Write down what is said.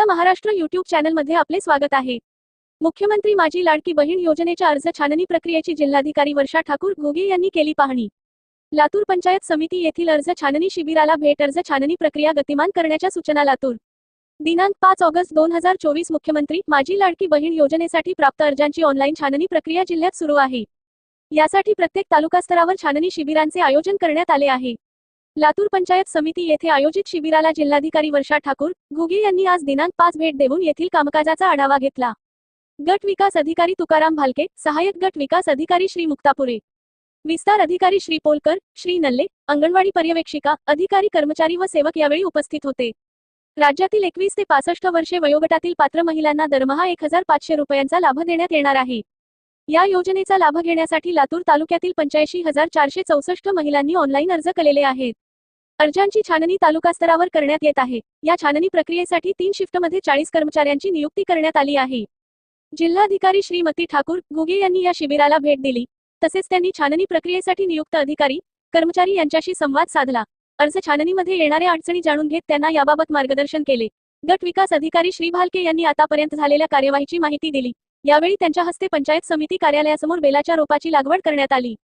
आपला महाराष्ट्र युट्यूब चॅनलमध्ये आपले स्वागत आहे. मुख्यमंत्री माझी लाडकी बहीण योजनेच्या अर्ज छाननी प्रक्रियेची जिल्हाधिकारी वर्षा ठाकूर घोगे यांनी केली पाहणी. लातूर पंचायत समिती येथील अर्ज छाननी शिबिराला भेट अर्ज छाननी प्रक्रिया गतिमान करण्याच्या सूचना लातूर. दिनांक पाच ऑगस्ट दोन हजार चोवीस मुख्यमंत्री माझी लाडकी बहीण योजनेसाठी प्राप्त अर्जांची ऑनलाईन छाननी प्रक्रिया जिल्ह्यात सुरू आहे. यासाठी प्रत्येक तालुकास्तरावर छाननी शिबिरांचे आयोजन करण्यात आले आहे. लातूर पंचायत समिती येथे आयोजित शिबिराला जिल्हाधिकारी वर्षा ठाकूर घुगे यांनी आज दिनांक पाच भेट देऊन येथील कामकाजाचा आढावा घेतला. गट विकास अधिकारी तुकाराम भालके सहाय्यक गट विकास अधिकारी श्री मुक्तापुरे. विस्तार अधिकारी श्री पोलकर श्री नल्ले अंगणवाडी पर्यवेक्षिका अधिकारी कर्मचारी व सेवक यावेळी उपस्थित होते. राज्यातील एकवीस ते पासष्ट वर्षे वयोगटातील पात्र महिलांना दरमहा एक हजार पाचशे रुपयांचा लाभ देण्यात येणार आहे. या योजनेचा लाभ घेण्यासाठी लातूर तालुक्यातील पंच्याऐंशी हजार चारशे चौसष्ट महिलांनी ऑनलाईन अर्ज केलेले आहेत. अर्जांची छाननी तालुकास्तरावर करण्यात येत आहे. या छाननी प्रक्रियेसाठी तीन शिफ्टमध्ये चाळीस कर्मचाऱ्यांची नियुक्ती करण्यात आली आहे. जिल्हाधिकारी श्रीमती ठाकूर घुगे यांनी या शिबिराला भेट दिली. तसेच त्यांनी छाननी प्रक्रियेसाठी नियुक्त अधिकारी कर्मचारी यांच्याशी संवाद साधला. अर्ज छाननीमध्ये येणाऱ्या अडचणी जाणून घेत त्यांना याबाबत मार्गदर्शन केले. गट विकास अधिकारी श्री भालके यांनी आतापर्यंत झालेल्या कार्यवाहीची माहिती दिली. यावेळी त्यांच्या हस्ते पंचायत समिती कार्यालयासमोर बेलाच्या रोपाची लागवड करण्यात आली.